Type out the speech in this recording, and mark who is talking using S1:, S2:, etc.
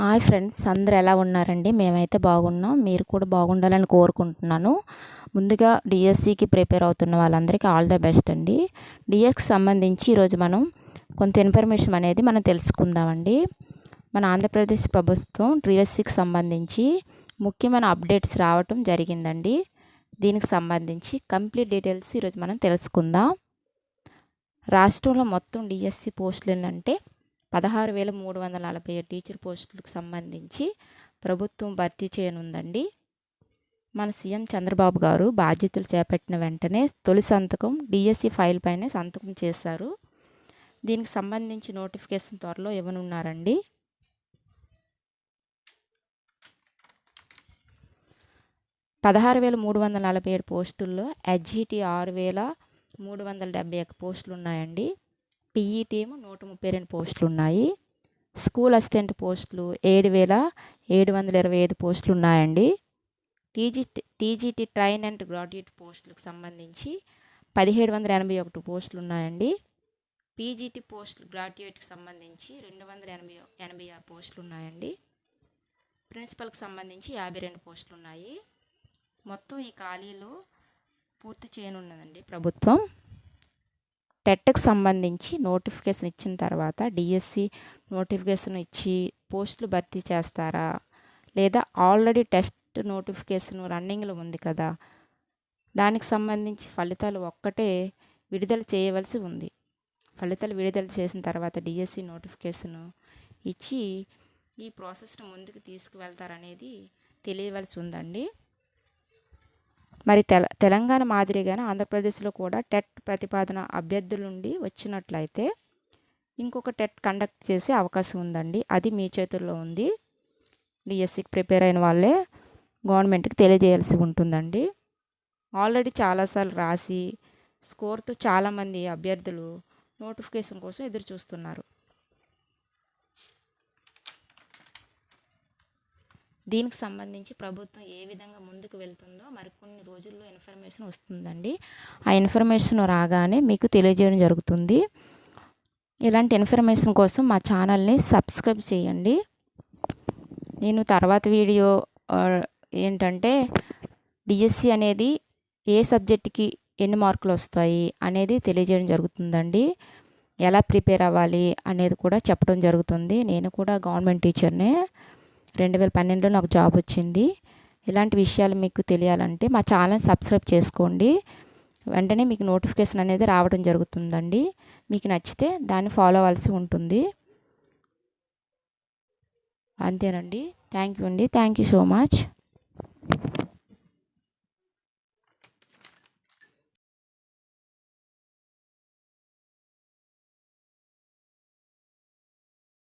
S1: Hi friends అందరు ఎలా ఉన్నారండి? మేమైతే బాగున్నాం. మీరు కూడా బాగుండాలని కోరుకుంటున్నాను. ముందుగా డిఎస్సికి ప్రిపేర్ అవుతున్న వాళ్ళందరికీ ఆల్ ద బెస్ట్ అండి. డిఎస్కి సంబంధించి ఈరోజు మనం కొంత ఇన్ఫర్మేషన్ అనేది మనం తెలుసుకుందామండి. మన ఆంధ్రప్రదేశ్ ప్రభుత్వం డిఎస్సికి సంబంధించి ముఖ్యమైన అప్డేట్స్ రావటం జరిగిందండి. దీనికి సంబంధించి కంప్లీట్ డీటెయిల్స్ ఈరోజు మనం తెలుసుకుందాం. రాష్ట్రంలో మొత్తం డిఎస్సి పోస్టులు ఏంటంటే పదహారు వేల మూడు వందల నలభై టీచర్ పోస్టులకు సంబంధించి ప్రభుత్వం భర్తీ చేయనుందండి. మన సీఎం చంద్రబాబు గారు బాధ్యతలు చేపట్టిన వెంటనే తొలి సంతకం డిఎస్సి ఫైల్ పైనే సంతకం చేశారు. దీనికి సంబంధించి నోటిఫికేషన్ త్వరలో ఇవ్వనున్నారండి. పదహారు వేల మూడు వందల నలభై ఏడు పోస్టుల్లో ఎడ్జిటి ఆరు వేల మూడు వందల డెబ్బై ఒక పోస్టులు ఉన్నాయండి. పీఈటీ టీము నూట ముప్పై రెండు పోస్టులు ఉన్నాయి స్కూల్ అసిస్టెంట్ పోస్టులు ఏడు వేల ఏడు వందల ఇరవై ఐదు పోస్టులు ఉన్నాయండి TG TGT train and graduate పోస్టులకు సంబంధించి పదిహేడు వందల ఎనభై ఒకటి పోస్టులు ఉన్నాయండి పీజీటీ పోస్టులు గ్రాడ్యుయేట్కి సంబంధించి రెండు వందల ఎనభై ఎనభై ఆరు పోస్టులు ఉన్నాయండి ప్రిన్సిపల్కి సంబంధించి యాభై రెండు పోస్టులు ఉన్నాయి మొత్తం ఈ ఖాళీలు పూర్తి చేయనున్నదండి ప్రభుత్వం. టెట్కి సంబంధించి నోటిఫికేషన్ ఇచ్చిన తర్వాత డిఎస్సి నోటిఫికేషన్ ఇచ్చి పోస్టులు భర్తీ చేస్తారా? లేదా ఆల్రెడీ టెస్ట్ నోటిఫికేషన్ రన్నింగ్లో ఉంది కదా? దానికి సంబంధించి ఫలితాలు ఒక్కటే విడుదల చేయవలసి ఉంది. ఫలితాలు విడుదల చేసిన తర్వాత డిఎస్సి నోటిఫికేషన్ ఇచ్చి ఈ ప్రాసెస్ను ముందుకు తీసుకువెళ్తారనేది తెలియవలసి ఉందండి. మరి తెల తెలంగాణ మాదిరిగానే ఆంధ్రప్రదేశ్లో కూడా టెట్ ప్రతిపాదన అభ్యర్థుల నుండి వచ్చినట్లయితే ఇంకొక టెట్ కండక్ట్ చేసే అవకాశం ఉందండి. అది మీ చేతుల్లో ఉంది. డిఎస్సికి ప్రిపేర్ అయిన వాళ్ళే గవర్నమెంట్కి తెలియజేయాల్సి ఉంటుందండి. ఆల్రెడీ చాలాసార్లు రాసి స్కోర్తో చాలామంది అభ్యర్థులు నోటిఫికేషన్ కోసం ఎదురు చూస్తున్నారు దీనికి సంబంధించి ప్రభుత్వం ఏ విధంగా ముందుకు వెళ్తుందో మరికొన్ని రోజుల్లో ఇన్ఫర్మేషన్ వస్తుందండి. ఆ ఇన్ఫర్మేషన్ రాగానే మీకు తెలియజేయడం జరుగుతుంది. ఇలాంటి ఇన్ఫర్మేషన్ కోసం మా ఛానల్ని సబ్స్క్రైబ్ చేయండి. నేను తర్వాత వీడియో ఏంటంటే డిఎస్సి అనేది ఏ సబ్జెక్ట్కి ఎన్ని మార్కులు వస్తాయి అనేది తెలియజేయడం జరుగుతుందండి. ఎలా ప్రిపేర్ అవ్వాలి అనేది కూడా చెప్పడం జరుగుతుంది. నేను కూడా గవర్నమెంట్ టీచర్నే. రెండు వేల పన్నెండులో నాకు జాబ్ వచ్చింది. ఇలాంటి విషయాలు మీకు తెలియాలంటే మా ఛానల్ సబ్స్క్రైబ్ చేసుకోండి. వెంటనే మీకు నోటిఫికేషన్ అనేది రావడం జరుగుతుందండి. మీకు నచ్చితే దాన్ని ఫాలో అవ్వాల్సి ఉంటుంది. అంతేనండి. థ్యాంక్ యూ అండి. Thank you so much.